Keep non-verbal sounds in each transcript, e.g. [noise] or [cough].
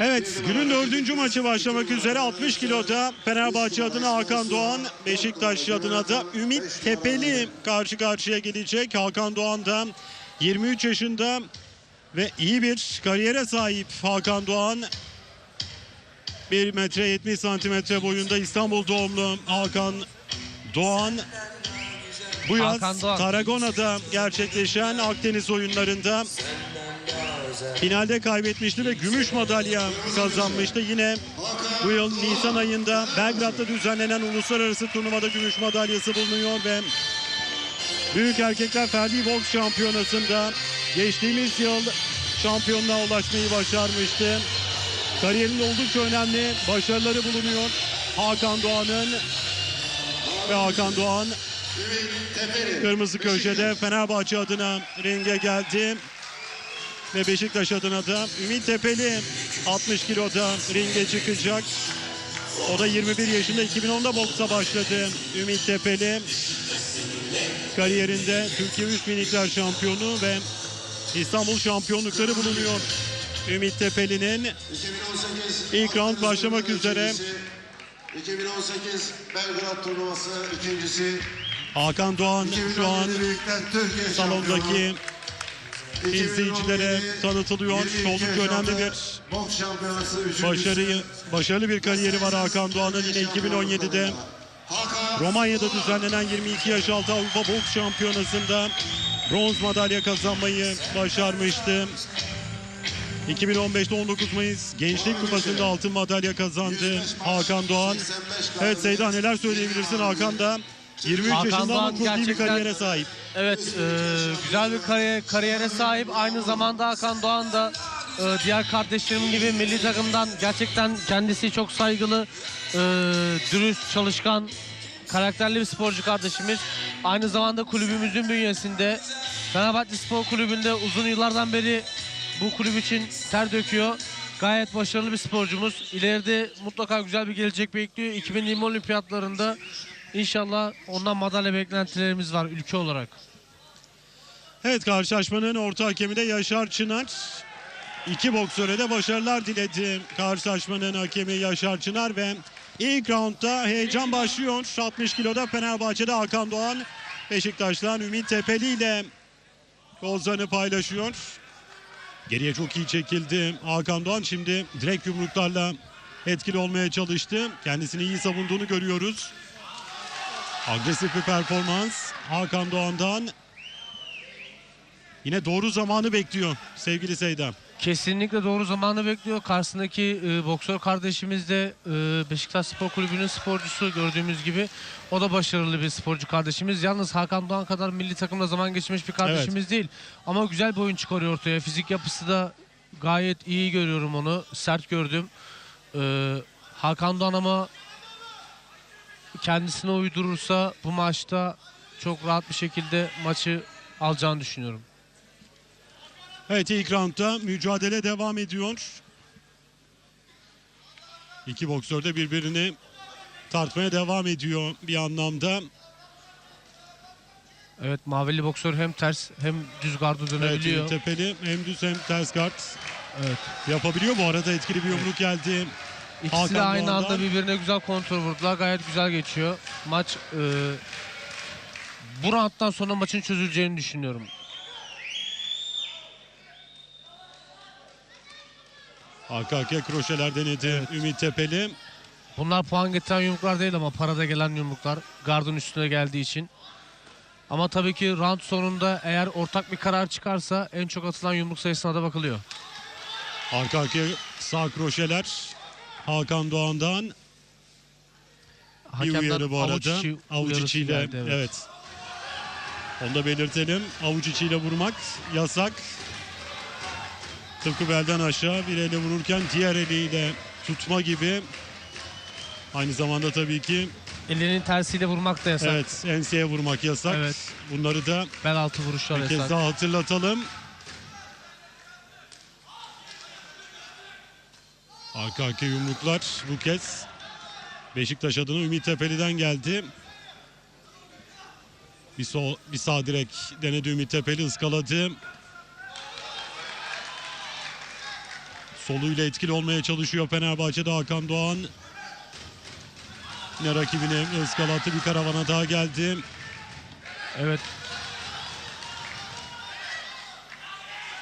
Evet günün dördüncü maçı başlamak üzere 60 kiloda Fenerbahçe adına Hakan Doğan, Beşiktaş adına da Ümit Tepeli karşı karşıya gelecek. Hakan Doğan da 23 yaşında ve iyi bir kariyere sahip Hakan Doğan. 1 metre 70 santimetre boyunda İstanbul doğumlu Hakan Doğan. Bu yaz Doğan. Tarragona'da gerçekleşen Akdeniz oyunlarında Finalde kaybetmişti ve gümüş madalya kazanmıştı. Yine bu yıl Nisan ayında Belgrad'da düzenlenen uluslararası turnuvada gümüş madalyası bulunuyor ve Büyük Erkekler Ferdi Boks Şampiyonası'nda geçtiğimiz yıl şampiyonluğa ulaşmayı başarmıştı. Kariyerinde oldukça önemli başarıları bulunuyor. Hakan Doğan'ın ve Hakan Doğan kırmızı köşede Fenerbahçe adına ringe geldi ve Beşiktaş adına da Ümit Tepeli 60 kiloda ringe çıkacak. O da 21 yaşında 2010'da boksa başladı. Ümit Tepeli kariyerinde Türkiye Üst Minikler şampiyonu ve İstanbul şampiyonlukları bulunuyor. Ümit Tepeli'nin 2018 İlk round başlamak üzere. 2018 Belgrad turnuvası ikincisi. Hakan Doğan şu an 2017 Büyükler Türkiye salondaki. İzleyicilere 2017 tanıtılıyor. 22 Oldukça önemli bir başarıyı, başarılı bir kariyeri var Hakan Doğan'ın yine 2017'de Hakan Romanya'da düzenlenen 22 yaş altı Avrupa Boks Şampiyonası'nda bronz madalya kazanmayı başarmıştı. 2015'te 19 Mayıs Gençlik Kupası'nda altın madalya kazandı Hakan Doğan. Evet Seyda neler söyleyebilirsin Hakan da 23 Hakan yaşında ama çok iyi bir gerçekten- kariyere sahip. Evet, e, güzel bir kariyer, kariyere sahip. Aynı zamanda Hakan Doğan da e, diğer kardeşlerim gibi milli takımdan gerçekten kendisi çok saygılı, e, dürüst, çalışkan, karakterli bir sporcu kardeşimiz. Aynı zamanda kulübümüzün bünyesinde Fenerbahçe Spor Kulübü'nde uzun yıllardan beri bu kulüp için ter döküyor. Gayet başarılı bir sporcumuz. İleride mutlaka güzel bir gelecek bekliyor. 2020 olimpiyatlarında inşallah ondan madalya beklentilerimiz var ülke olarak. Evet karşılaşmanın orta hakemi de Yaşar Çınar. İki boksöre de başarılar diledi karşılaşmanın hakemi Yaşar Çınar ve ilk roundda heyecan başlıyor. 60 kiloda Fenerbahçe'de Hakan Doğan Beşiktaş'tan Ümit Tepeli ile kozlarını paylaşıyor. Geriye çok iyi çekildi Hakan Doğan. Şimdi direkt yumruklarla etkili olmaya çalıştı. Kendisini iyi savunduğunu görüyoruz. Agresif bir performans Hakan Doğan'dan. Yine doğru zamanı bekliyor sevgili Seydam. Kesinlikle doğru zamanı bekliyor. Karşısındaki e, boksör kardeşimiz de e, Beşiktaş Spor Kulübü'nün sporcusu gördüğümüz gibi. O da başarılı bir sporcu kardeşimiz. Yalnız Hakan Doğan kadar milli takımda zaman geçirmiş bir kardeşimiz değil. Ama güzel bir oyun çıkarıyor ortaya. Fizik yapısı da gayet iyi görüyorum onu. Sert gördüm. E, Hakan Doğan ama kendisine uydurursa bu maçta çok rahat bir şekilde maçı alacağını düşünüyorum. Evet ilk roundda mücadele devam ediyor. İki boksör de birbirini tartmaya devam ediyor bir anlamda. Evet mavili boksör hem ters hem düz gardı Evet dönebiliyor. Ümit Tepeli hem düz hem ters kart Evet. yapabiliyor. Bu arada etkili bir yumruk geldi. İkisi de Hakan aynı Doğan'dan. anda birbirine güzel kontrol vurdular. Gayet güzel geçiyor. Maç e, bu rounddan sonra maçın çözüleceğini düşünüyorum. Arka arkaya kroşeler denedi Ümit Tepeli. Bunlar puan getiren yumruklar değil ama parada gelen yumruklar. Gardın üstüne geldiği için. Ama tabii ki round sonunda eğer ortak bir karar çıkarsa en çok atılan yumruk sayısına da bakılıyor. Arka arkaya sağ kroşeler Hakan Doğan'dan. Bir Hakemden uyarı bu avuç arada. içi Avuç içiyle. geldi, evet. evet. Onu da belirtelim. Avuç içiyle vurmak yasak. Tıpkı belden aşağı bir elle vururken diğer eliyle tutma gibi. Aynı zamanda tabii ki Elinin tersiyle vurmak da yasak. evet enseye vurmak yasak. Evet. Bunları da Bel altı vuruşlar bir kez yasak. daha hatırlatalım. Arka arka yumruklar bu kez Beşiktaş adına Ümit Tepeli'den geldi. Bir, sol, bir sağ direk denedi Ümit Tepeli ıskaladı. Soluyla etkili olmaya çalışıyor Fenerbahçe'de Hakan Doğan. Yine rakibini ıskalattı bir karavana daha geldi. Evet.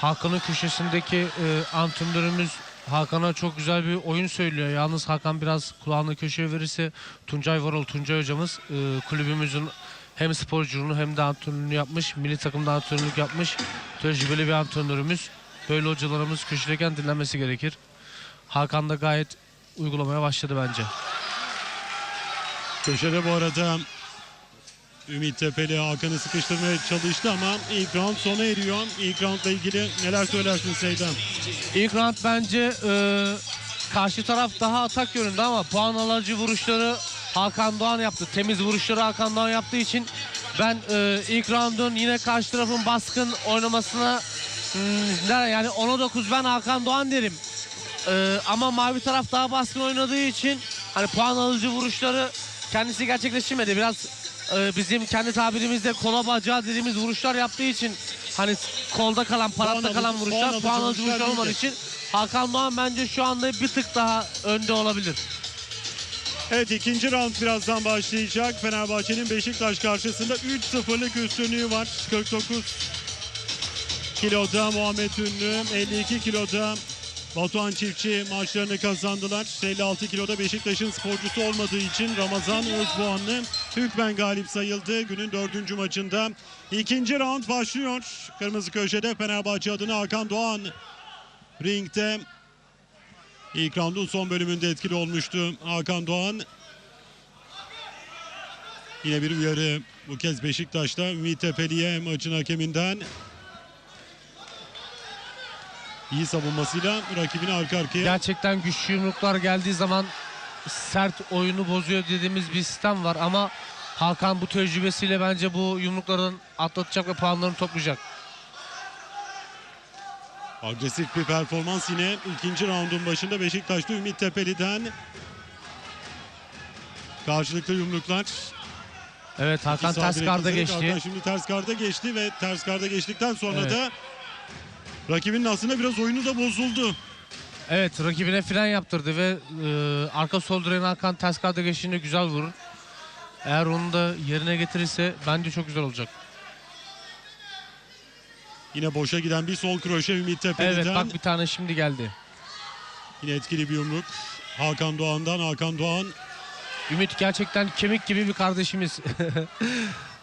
Hakan'ın köşesindeki e, antrenörümüz Hakan'a çok güzel bir oyun söylüyor. Yalnız Hakan biraz kulağını köşeye verirse Tuncay Varol, Tuncay hocamız e, kulübümüzün hem sporculuğunu hem de antrenörlüğünü yapmış. Milli takımda antrenörlük yapmış. Tecrübeli bir antrenörümüz. Böyle hocalarımız köşedeyken dinlenmesi gerekir. Hakan da gayet uygulamaya başladı bence. Köşede bu arada Ümit Tepeli Hakan'ı sıkıştırmaya çalıştı ama ilk round sona eriyor. İlk roundla ilgili neler söylersin Seydan? İlk round bence e, karşı taraf daha atak yönünde ama puan alıcı vuruşları Hakan Doğan yaptı. Temiz vuruşları Hakan Doğan yaptığı için ben e, ilk roundun yine karşı tarafın baskın oynamasına hmm, yani 10'a 9 ben Hakan Doğan derim. E, ama mavi taraf daha baskın oynadığı için hani puan alıcı vuruşları kendisi gerçekleştirmedi. Biraz e, bizim kendi tabirimizde kola bacağı dediğimiz vuruşlar yaptığı için hani kolda kalan, paratta kalan vuruşlar, puan alıcı vuruşlar olmadığı için Hakan Doğan bence şu anda bir tık daha önde olabilir. Evet ikinci round birazdan başlayacak. Fenerbahçe'nin Beşiktaş karşısında 3-0'lık üstünlüğü var. 49 kiloda Muhammed Ünlü, 52 kiloda Batuhan Çiftçi maçlarını kazandılar. 56 kiloda Beşiktaş'ın sporcusu olmadığı için Ramazan Özboğanlı hükmen galip sayıldı. Günün dördüncü maçında ikinci round başlıyor. Kırmızı köşede Fenerbahçe adına Hakan Doğan ringde İlk roundun son bölümünde etkili olmuştu Hakan Doğan. Yine bir uyarı bu kez Beşiktaş'ta Ümit Tepeli'ye maçın hakeminden. İyi savunmasıyla rakibini arka arkaya Gerçekten güçlü yumruklar geldiği zaman sert oyunu bozuyor dediğimiz bir sistem var ama Hakan bu tecrübesiyle bence bu yumrukların atlatacak ve puanlarını toplayacak. agresif bir performans yine ikinci roundun başında Beşiktaş'ta Ümit Tepeli'den. Karşılıklı yumruklar. Evet Hakan ters karda geçti. Hakan şimdi ters karda geçti ve ters karda geçtikten sonra Evet. da rakibinin aslında biraz oyunu da bozuldu. Evet rakibine fren yaptırdı ve e, arka sol direğine Hakan ters karda geçtiğinde güzel vurur. Eğer onu da yerine getirirse bence çok güzel olacak. Yine boşa giden bir sol kroşe Ümit Tepeli'den. Evet bak bir tane şimdi geldi. Yine etkili bir yumruk. Hakan Doğan'dan Hakan Doğan Ümit gerçekten kemik gibi bir kardeşimiz. [laughs]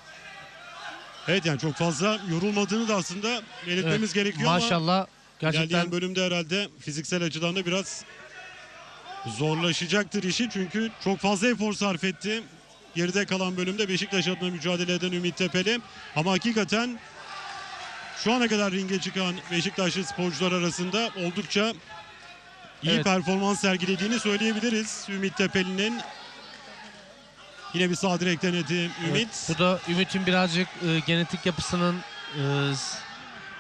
evet yani çok fazla yorulmadığını da aslında belirtmemiz Evet, gerekiyor ama Maşallah gerçekten bölümde herhalde fiziksel açıdan da biraz zorlaşacaktır işi çünkü çok fazla efor sarf etti. Geride kalan bölümde Beşiktaş adına mücadele eden Ümit Tepeli ama hakikaten şu ana kadar ringe çıkan Beşiktaşlı sporcular arasında oldukça iyi Evet. performans sergilediğini söyleyebiliriz Ümit Tepeli'nin. Yine bir sağ direk denedi Ümit. Evet, bu da Ümit'in birazcık e, genetik yapısının e,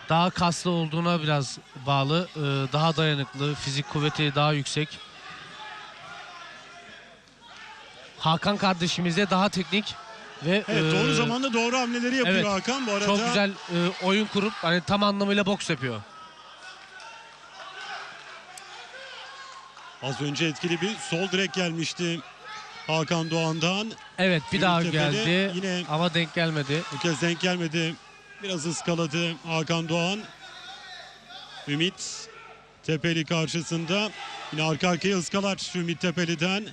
daha kaslı olduğuna biraz bağlı. E, daha dayanıklı, fizik kuvveti daha yüksek. Hakan kardeşimiz de daha teknik ve Evet e, doğru zamanda doğru hamleleri yapıyor evet, Hakan. Bu arada çok güzel e, oyun kurup hani tam anlamıyla boks yapıyor. az önce etkili bir sol direk gelmişti Hakan Doğan'dan. Evet bir daha geldi yine- ama denk gelmedi. Bu kez denk gelmedi. Biraz ıskaladı Hakan Doğan. Ümit Tepeli karşısında yine arka arkaya ıskalar Ümit Tepeli'den.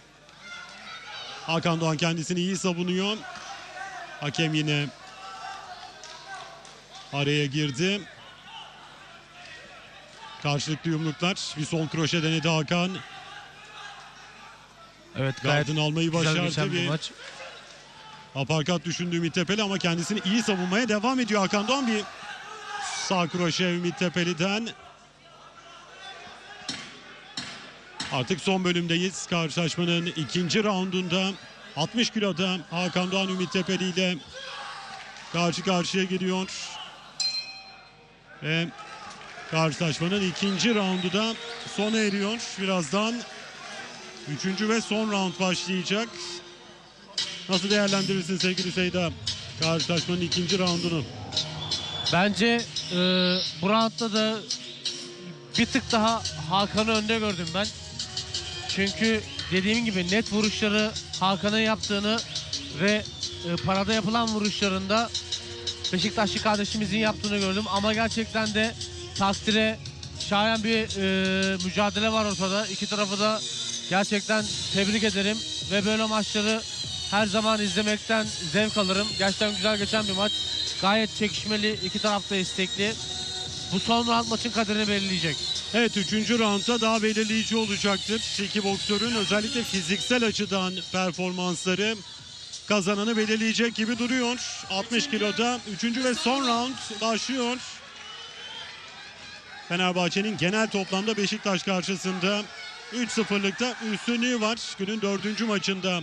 Hakan Doğan kendisini iyi savunuyor. Hakem yine araya girdi. Karşılıklı yumruklar. Bir sol kroşe denedi Hakan. Evet gayet Gardını almayı güzel başardı. geçen bir Bir maç. Aparkat düşündü Ümit Tepeli ama kendisini iyi savunmaya devam ediyor Hakan Doğan. Bir sağ kroşe Ümit Tepeli'den. Artık son bölümdeyiz. Karşılaşmanın ikinci raundunda 60 kiloda Hakan Doğan Ümit Tepeli ile karşı karşıya geliyor. Ve karşılaşmanın ikinci raundu da sona eriyor. Birazdan üçüncü ve son round başlayacak. Nasıl değerlendirirsin sevgili Seyda? Karşılaşmanın ikinci raundunu. Bence e, bu roundda da bir tık daha Hakan'ı önde gördüm ben. Çünkü dediğim gibi net vuruşları Hakan'ın yaptığını ve e, parada yapılan vuruşlarında Beşiktaşlı kardeşimizin yaptığını gördüm. Ama gerçekten de takdire şayan bir e, mücadele var ortada. İki tarafı da gerçekten tebrik ederim. Ve böyle maçları her zaman izlemekten zevk alırım. Gerçekten güzel geçen bir maç. Gayet çekişmeli, iki taraf da istekli. Bu son round maçın kaderini belirleyecek. Evet 3. roundda daha belirleyici olacaktır. İki boksörün özellikle fiziksel açıdan performansları kazananı belirleyecek gibi duruyor. 60 kiloda 3. ve son round başlıyor. Fenerbahçe'nin genel toplamda Beşiktaş karşısında 3-0'lıkta üstünlüğü var. Günün dördüncü maçında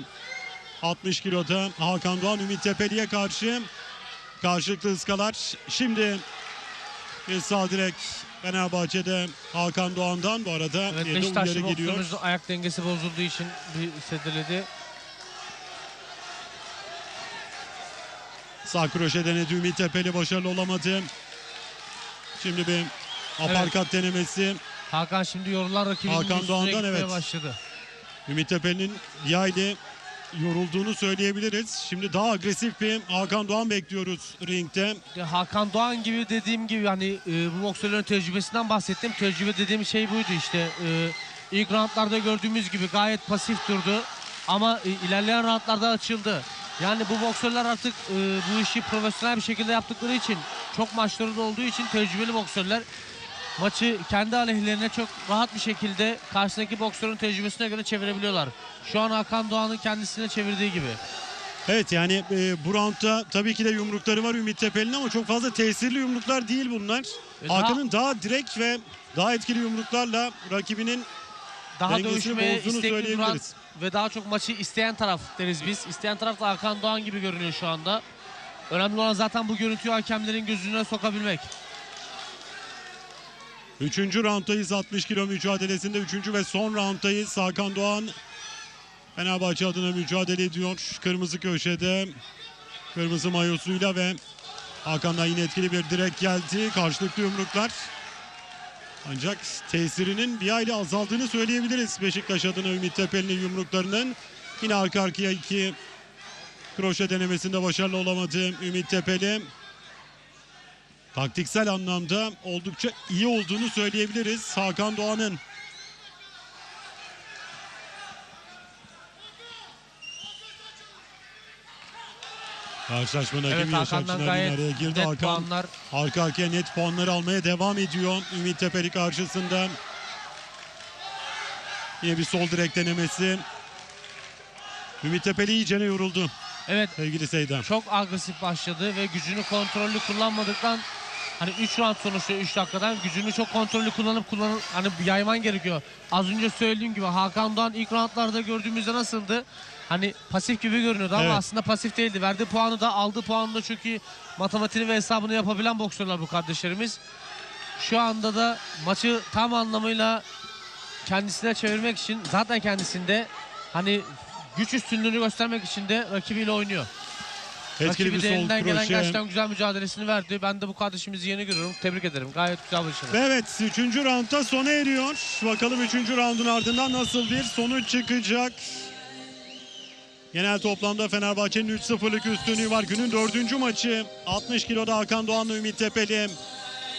60 kiloda Hakan Doğan Ümit Tepeli'ye karşı karşılıklı ıskalar. Şimdi sağ direk Fenerbahçe'de Hakan Doğan'dan bu arada Evet, Beşiktaşlı boksörümüz ayak dengesi bozulduğu için bir sedirledi. Sağ kroşe denedi Ümit Tepeli başarılı olamadı. Şimdi bir aparkat denemesi. Hakan şimdi yorulan rakibinin Hakan Doğan'dan, evet. başladı. Ümit Tepeli'nin bir hayli yorulduğunu söyleyebiliriz. Şimdi daha agresif bir Hakan Doğan bekliyoruz ringde. Hakan Doğan gibi dediğim gibi hani e, bu boksörlerin tecrübesinden bahsettim. Tecrübe dediğim şey buydu işte. E, ilk roundlarda gördüğümüz gibi gayet pasif durdu. Ama e, ilerleyen roundlarda açıldı. Yani bu boksörler artık e, bu işi profesyonel bir şekilde yaptıkları için çok maçları da olduğu için tecrübeli boksörler maçı kendi aleyhlerine çok rahat bir şekilde karşısındaki boksörün tecrübesine göre çevirebiliyorlar. Şu an Hakan Doğan'ın kendisine çevirdiği gibi. Evet yani e, bu roundda tabii ki de yumrukları var Ümit Tepeli'nin ama çok fazla tesirli yumruklar değil bunlar. E, daha- Hakan'ın daha direkt ve daha etkili yumruklarla rakibinin daha dövüşmeye istekli duran ve daha çok maçı isteyen taraf deriz biz. İsteyen taraf da Hakan Doğan gibi görünüyor şu anda. Önemli olan zaten bu görüntüyü hakemlerin gözüne sokabilmek. Üçüncü rounddayız 60 kilo mücadelesinde. Üçüncü ve son rounddayız. Hakan Doğan Fenerbahçe adına mücadele ediyor. Kırmızı köşede kırmızı mayosuyla ve Hakan'dan yine etkili bir direk geldi. Karşılıklı yumruklar. Ancak tesirinin bir hayli azaldığını söyleyebiliriz. Beşiktaş adına Ümit Tepeli'nin yumruklarının. Yine arka arkaya iki kroşe denemesinde başarılı olamadı Ümit Tepeli taktiksel anlamda oldukça iyi olduğunu söyleyebiliriz Hakan Doğan'ın. Karşılaşmanın Evet hakemi Yaşar Hakan'dan Çınar yine gayet araya girdi. net Hakan puanlar. arka arkaya net puanları almaya devam ediyor. Ümit Tepeli karşısında. Yine bir sol direk denemesi. Ümit Tepeli iyicene yoruldu Evet sevgili Seydan. çok agresif başladı ve gücünü kontrollü kullanmadıktan hani 3 round sonuçta 3 dakikadan gücünü çok kontrollü kullanıp kullanıp hani yayman gerekiyor. Az önce söylediğim gibi Hakan Doğan ilk roundlarda gördüğümüzde nasıldı? Hani pasif gibi görünüyordu ama Evet. aslında pasif değildi. Verdiği puanı da aldığı puanı da çok iyi matematiğini ve hesabını yapabilen boksörler bu kardeşlerimiz. Şu anda da maçı tam anlamıyla kendisine çevirmek için zaten kendisinde hani güç üstünlüğünü göstermek için de rakibiyle oynuyor. Etkili bir sol elinden gelen kroşe. gerçekten güzel mücadelesini verdi. Ben de bu kardeşimizi yeni görüyorum. Tebrik ederim. Gayet güzel başarı. Ve Evet 3. roundda sona eriyor. Bakalım 3. roundun ardından nasıl bir sonuç çıkacak. Genel toplamda Fenerbahçe'nin 3-0'lık üstünlüğü var. Günün dördüncü maçı 60 kiloda Hakan Doğan'la Ümit Tepeli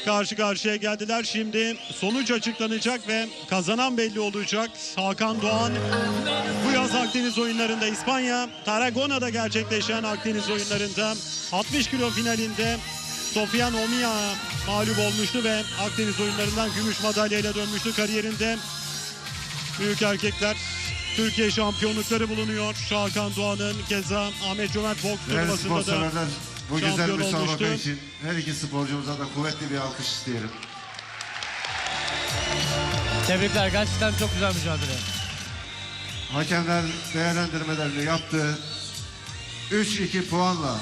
karşı karşıya geldiler. Şimdi sonuç açıklanacak ve kazanan belli olacak. Hakan Doğan yaz Akdeniz oyunlarında İspanya Tarragona'da gerçekleşen Akdeniz oyunlarında 60 kilo finalinde Sofian Omia mağlup olmuştu ve Akdeniz oyunlarından gümüş madalyayla dönmüştü kariyerinde. Büyük erkekler Türkiye şampiyonlukları bulunuyor. Hakan Doğan'ın keza Ahmet Cömert boks turnuvasında da bu güzel müsabaka olmuştu. için her iki sporcumuza da kuvvetli bir alkış isteyelim. Tebrikler. Gerçekten çok güzel mücadele. Hakemler değerlendirmelerini yaptı. 3-2 puanla.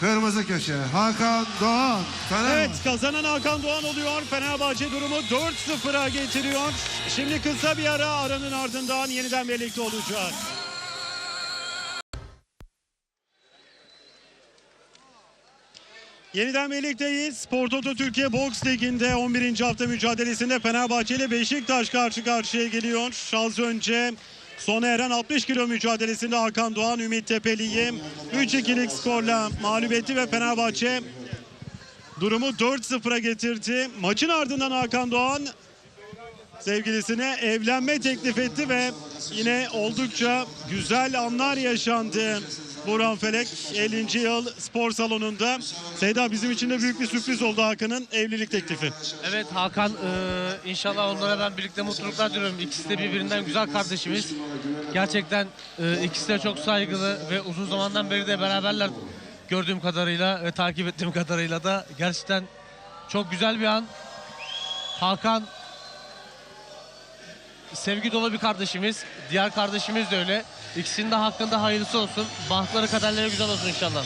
Kırmızı köşe Hakan Doğan. Fenerbahçe. Evet kazanan Hakan Doğan oluyor. Fenerbahçe durumu 4-0'a getiriyor. Şimdi kısa bir ara aranın ardından yeniden birlikte olacağız. Yeniden birlikteyiz. Spor Toto Türkiye Boks Ligi'nde 11. hafta mücadelesinde Fenerbahçe ile Beşiktaş karşı karşıya geliyor. Az önce sona eren 60 kilo mücadelesinde Hakan Doğan Ümit Tepeli'yi 3-2'lik skorla mağlup etti ve Fenerbahçe durumu 4-0'a getirdi. Maçın ardından Hakan Doğan sevgilisine evlenme teklif etti ve yine oldukça güzel anlar yaşandı. Burhan Felek 50. yıl spor salonunda. Seyda bizim için de büyük bir sürpriz oldu Hakan'ın evlilik teklifi. Evet Hakan e, inşallah onlara ben birlikte mutluluklar diliyorum. İkisi de birbirinden güzel kardeşimiz. Gerçekten e, ikisi de çok saygılı ve uzun zamandan beri de beraberler gördüğüm kadarıyla ve takip ettiğim kadarıyla da gerçekten çok güzel bir an. Hakan sevgi dolu bir kardeşimiz. Diğer kardeşimiz de öyle. İkisinin de hakkında hayırlısı olsun. Bahtları kaderleri güzel olsun inşallah.